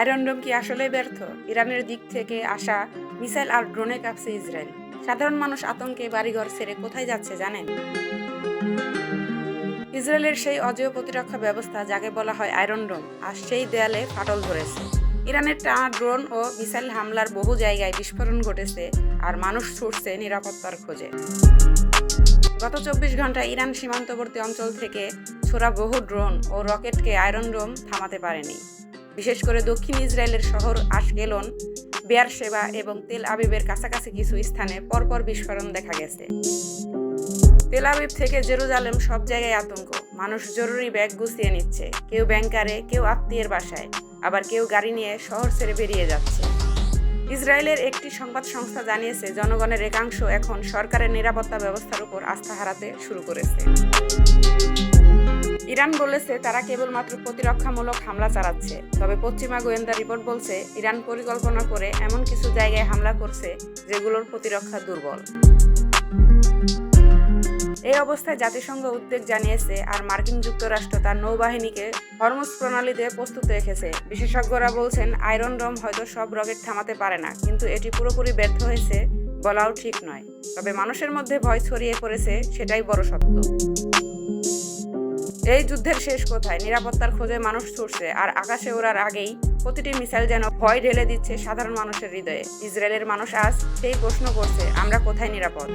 Iron ডোম কি আসলেই ব্যর্থ? ইরানের দিক থেকে আসা মিসাইল আর ড্রোনে কাঁপছে ইসরায়েল। সাধারণ মানুষ আতঙ্কে বাড়িঘর ছেড়ে কোথায় যাচ্ছে জানেন? ইসরায়েলের সেই অজেয় প্রতিরক্ষা ব্যবস্থা যাকে বলা হয় আয়রন ডোম আর সেই দেয়ালে ফাটল ধরেছে। ইরানের টানা ড্রোন ও মিসাইল হামলার বহু জায়গায় বিস্ফোরণ ঘটেছে আর মানুষ ছুটছে নিরাপত্তার খোঁজে। গত চব্বিশ ঘন্টায় ইরান সীমান্তবর্তী অঞ্চল থেকে ছোড়া বহু ড্রোন ও রকেটকে আয়রন ডোম থামাতে পারেনি। বিশেষ করে দক্ষিণ ইসরায়েলের শহর আশগেলন, বেয়ার সেবা এবং তেল আবিবের কাছাকাছি কিছু স্থানে পরপর বিস্ফোরণ দেখা গেছে। তেল আবিব থেকে জেরুজালেম সব জায়গায় আতঙ্ক। মানুষ জরুরি ব্যাগ গুছিয়ে নিচ্ছে। কেউ ব্যাংকারে, কেউ আত্মীয়ের বাসায়। আবার কেউ গাড়ি নিয়ে শহর ছেড়ে বেরিয়ে যাচ্ছে। ইসরায়েলের একটি সংবাদ সংস্থা জানিয়েছে, জনগণের একাংশ এখন সরকারের নিরাপত্তা ব্যবস্থার উপর আস্থা হারাতে শুরু করেছে। ইরান বলেছে তারা কেবলমাত্র প্রতিরক্ষামূলক হামলা চালাচ্ছে। তবে পশ্চিমা গোয়েন্দা রিপোর্ট বলছে, ইরান পরিকল্পনা করে এমন কিছু জায়গায় হামলা করছে যেগুলোর প্রতিরক্ষা দুর্বল। এই অবস্থায় জাতিসংঘ উদ্বেগ জানিয়েছে আর মার্কিন যুক্তরাষ্ট্র তার নৌবাহিনীকে হরমুজ প্রণালীতে প্রস্তুত রেখেছে। বিশেষজ্ঞরা বলছেন, আয়রন ডোম হয়তো সব রকেট থামাতে পারে না, কিন্তু এটি পুরোপুরি ব্যর্থ হয়েছে বলাও ঠিক নয়। তবে মানুষের মধ্যে ভয় ছড়িয়ে পড়েছে, সেটাই বড় সত্য। এই যুদ্ধের শেষ কোথায়? নিরাপত্তার খোঁজে মানুষ ছুটছে, আর আকাশে ওড়ার আগেই প্রতিটি মিসাইল যেন ভয় ঢেলে দিচ্ছে সাধারণ মানুষের হৃদয়ে। ইসরায়েলের মানুষ আজ সেই প্রশ্ন করছে, আমরা কোথায় নিরাপদ?